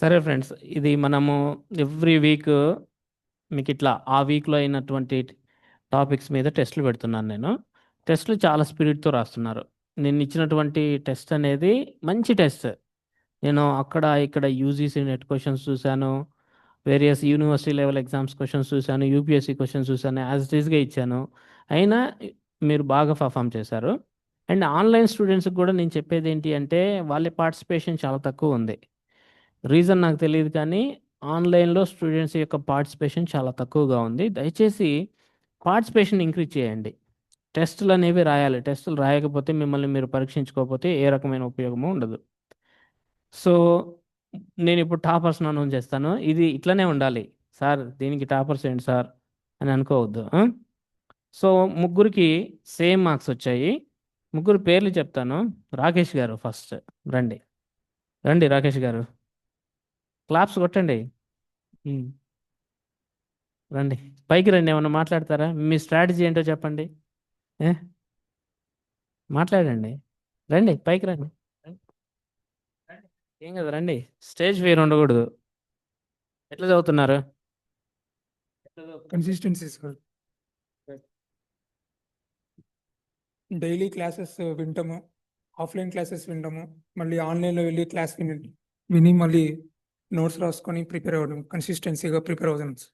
సరే ఫ్రెండ్స్ ఇది మనము ఎవ్రీ వీక్ మీకు ఇట్లా ఆ వీక్లో అయినటువంటి టాపిక్స్ మీద టెస్ట్లు పెడుతున్నాను నేను. టెస్ట్లు చాలా స్పిరిట్తో రాస్తున్నారు. నేను ఇచ్చినటువంటి టెస్ట్ అనేది మంచి టెస్ట్. నేను అక్కడ ఇక్కడ యూజీసీ నెట్ క్వశ్చన్స్ చూశాను various university level exams questions చూశాను యూపీఎస్సీ క్వశ్చన్స్ చూశాను యాజ్ ఇట్ ఈస్గా ఇచ్చాను. అయినా మీరు బాగా పర్ఫామ్ చేశారు. అండ్ ఆన్లైన్ స్టూడెంట్స్కి కూడా నేను చెప్పేది ఏంటి అంటే వాళ్ళ పార్టిసిపేషన్ చాలా తక్కువ ఉంది. రీజన్ నాకు తెలియదు కానీ ఆన్లైన్లో స్టూడెంట్స్ యొక్క పార్టిసిపేషన్ చాలా తక్కువగా ఉంది. దయచేసి పార్టిసిపేషన్ ఇంక్రీజ్ చేయండి. టెస్టులు అనేవి రాయాలి. టెస్టులు రాయకపోతే మిమ్మల్ని మీరు పరీక్షించుకోకపోతే ఏ రకమైన ఉపయోగము ఉండదు. సో నేను ఇప్పుడు టాపర్స్ అనౌన్స్ చేస్తాను. ఇది ఇట్లనే ఉండాలి. సార్ దీనికి టాపర్స్ ఏంటి సార్? అని అనుకోవద్దు. సో ముగ్గురికి సేమ్ మార్క్స్ వచ్చాయి. ముగ్గురు పేర్లు చెప్తాను. రాకేష్ గారు ఫస్ట్. రండి. రండి రాకేష్ గారు. క్లాప్స్ కొట్టండి. రండి. పైకి రండి ఏమన్నా మాట్లాడతారా? మీ స్ట్రాటజీ ఏంటో చెప్పండి. మాట్లాడండి. రండి పైకి రండి. ఏం కదా రండి. స్టేజ్ ఫీర్ ఉండకూడదు. ఎట్లా చదువుతున్నారు? కన్సిస్టెన్సీ డైలీ క్లాసెస్ వింటాము. ఆఫ్లైన్ క్లాసెస్ వింటాము. మళ్ళీ ఆన్లైన్లో వెళ్ళి క్లాస్ విని విని మళ్ళీ నోట్స్ రాసుకొని ప్రిపేర్ అవ్వడం కన్సిస్టెన్సీగా ప్రిపేర్ అవుతాం సార్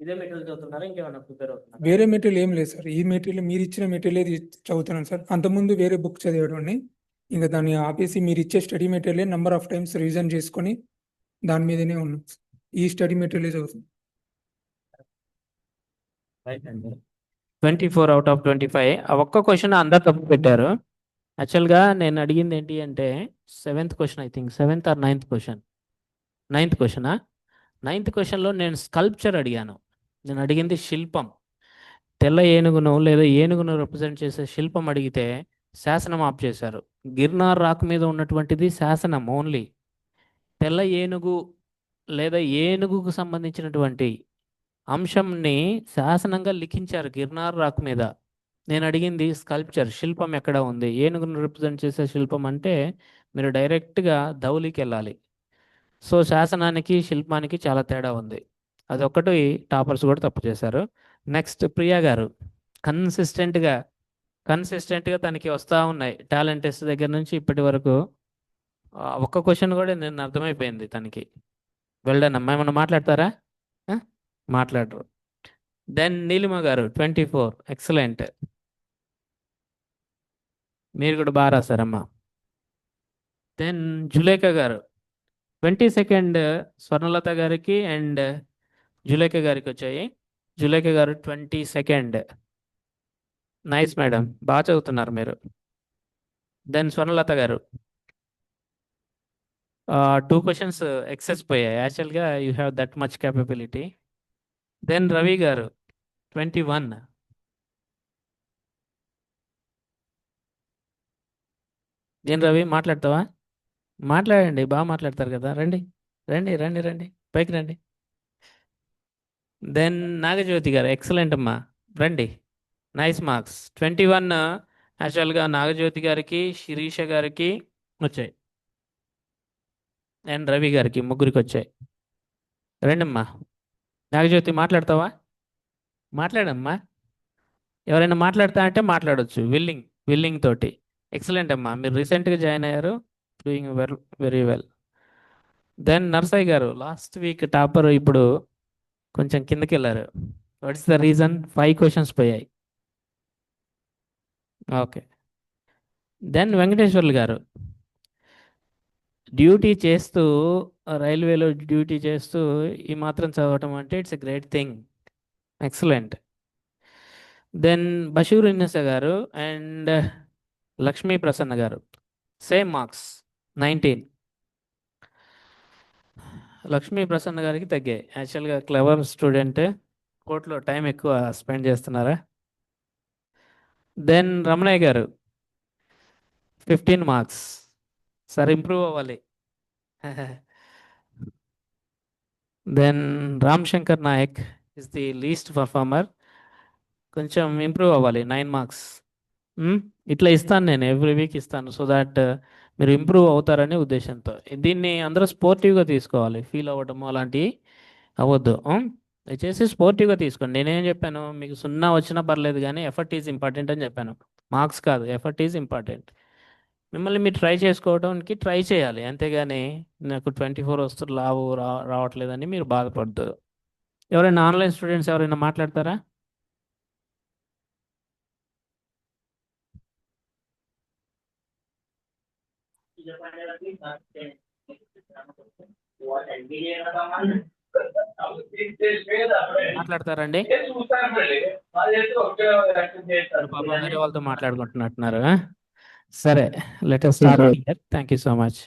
ఇదే మెటీరియల్ చదువుతున్నారా? ఇంకేమైనా ప్రిపేర్ అవుతున్నారా? వేరే మెటీరియల్ ఏం లేదు సార్. ఈ మెటీరియల్ మీరు ఇచ్చిన మెటీరియల్ చదువుతున్నాను సార్. అంతకుముందు వేరే బుక్ చదివేవాడిని ఇంకా దాన్ని ఆపేసి మీరు ఇచ్చే study material number of times revision చేసుకొని దాని మీదనే ఉన్నాం. సార్. ఈ స్టడీ మెటీరియల్ చదువుతున్నాం అండి. Twenty four out of twenty five. ఒక్క క్వశ్చన్ అందరు తప్పు పెట్టారు. యాక్చువల్గా నేను అడిగింది ఏంటి అంటే seventh question I think seventh or ninth question ninth క్వశ్చనా ninth క్వశ్చన్లో నేను స్కల్ప్చర్ అడిగాను. నేను అడిగింది శిల్పం. తెల్ల ఏనుగును లేదా ఏనుగును రిప్రజెంట్ చేసే శిల్పం అడిగితే శాసనం ఆప్ చేశారు. గిర్నార్ రాక్ మీద ఉన్నటువంటిది శాసనం ఓన్లీ తెల్ల ఏనుగు లేదా ఏనుగుకు సంబంధించినటువంటి అంశంని శాసనంగా లిఖించారు గిర్నార్ రాక్ మీద. నేను అడిగింది స్కల్ప్చర్ శిల్పం ఎక్కడ ఉంది? ఏనుగును రిప్రజెంట్ చేసే శిల్పం అంటే మీరు డైరెక్ట్గా ధౌలికి వెళ్ళాలి సో శాసనానికి శిల్పానికి చాలా తేడా ఉంది. అదొక్కటి టాపర్స్ కూడా తప్పు చేశారు. నెక్స్ట్ ప్రియా గారు కన్సిస్టెంట్గా కన్సిస్టెంట్గా తనకి వస్తూ ఉన్నాయి. టాలెంట్ టెస్ట్ దగ్గర నుంచి ఇప్పటి వరకు. ఒక్క క్వశ్చన్ కూడా నేను అర్థమైపోయింది తనకి. వెల్డన్ అమ్మా ఏమన్నా మాట్లాడతారా? మాట్లాడరు. దెన్ నీలిమ గారు ట్వంటీ ఫోర్. ఎక్సలెంట్. మీరు కూడా బాగా రాశారమ్మా. దెన్ జులేఖ గారు ట్వంటీ సెకండ్ స్వర్ణలత గారికి అండ్ జులేఖ గారికి వచ్చాయి. జులేఖ గారు ట్వంటీ సెకండ్ నైస్ మేడం బాగా చదువుతున్నారు మీరు. దెన్ స్వర్ణలత గారు టూ క్వశ్చన్స్ ఎక్సెస్ పోయాయి. యాక్చువల్గా you have that much capability then Ravi garu twenty one ఏం రవి మాట్లాడతావా? మాట్లాడండి బాగా మాట్లాడతారు కదా. రండి రండి రండి రండి పైకి రండి. దెన్ నాగజ్యోతి గారు ఎక్సలెంట్ అమ్మా. రండి. Nice marks. ట్వంటీ వన్ యాక్చువల్గా నాగజ్యోతి గారికి శిరీష గారికి వచ్చాయి. అండ్ రవి గారికి ముగ్గురికి వచ్చాయి. రండమ్మా. నాగజ్యోతి మాట్లాడతావా? మాట్లాడమ్మా. ఎవరైనా మాట్లాడతా అంటే మాట్లాడొచ్చు. విల్లింగ్ విల్లింగ్ తోటి. ఎక్సలెంట్ అమ్మా. మీరు రీసెంట్గా జాయిన్ అయ్యారు. Doing well very well then Narsaiah garu last week topper ఇప్పుడు కొంచెం కిందకి వెళ్ళారు. What's the reason five questions పోయాయి. Okay then Venkateswarlu garu duty చేస్తూ రైల్వేలో డ్యూటీ చేస్తూ ఈ మాత్రం చదవటం అంటే it's a great thing excellent then బషూర్ ఇన్నస garu and Lakshmi Prasanna garu. Same marks nineteen. Lakshmi Prasanna గారికి తగ్గాయి యాక్చువల్గా క్లవర్ స్టూడెంటే కోర్టులో టైం ఎక్కువ స్పెండ్ చేస్తున్నారా? దెన్ రమణయ్య గారు ఫిఫ్టీన్ మార్క్స్. సార్ ఇంప్రూవ్ అవ్వాలి. Then Ram Shankar Naik is the least performer. కొంచెం improve అవ్వాలి. Nine marks. ఇట్లా ఇస్తాను నేను ఎవ్రీ వీక్ ఇస్తాను సో దాట్ uh, మీరు ఇంప్రూవ్ అవుతారనే ఉద్దేశంతో. దీన్ని అందరూ స్పోర్టివ్గా తీసుకోవాలి ఫీల్ అవ్వడము అలాంటివి అవ్వద్దు దయచేసి స్పోర్టివ్గా తీసుకోండి. నేనేం చెప్పాను మీకు సున్నా వచ్చినా పర్లేదు కానీ ఎఫర్ట్ ఈజ్ ఇంపార్టెంట్ అని చెప్పాను. మార్క్స్ కాదు ఎఫర్ట్ ఈజ్ ఇంపార్టెంట్ మిమ్మల్ని మీరు ట్రై చేసుకోవడానికి ట్రై చేయాలి అంతేగాని నాకు ట్వంటీ ఫోర్ వస్తు లావు రా రావట్లేదని మీరు బాధపడద్దు. ఎవరైనా ఆన్లైన్ స్టూడెంట్స్ ఎవరైనా మాట్లాడతారా? మాట్లాడతారండి? వేరే వాళ్ళతో మాట్లాడుకుంటున్నట్టున్నారు? సరే let us start here thank you so much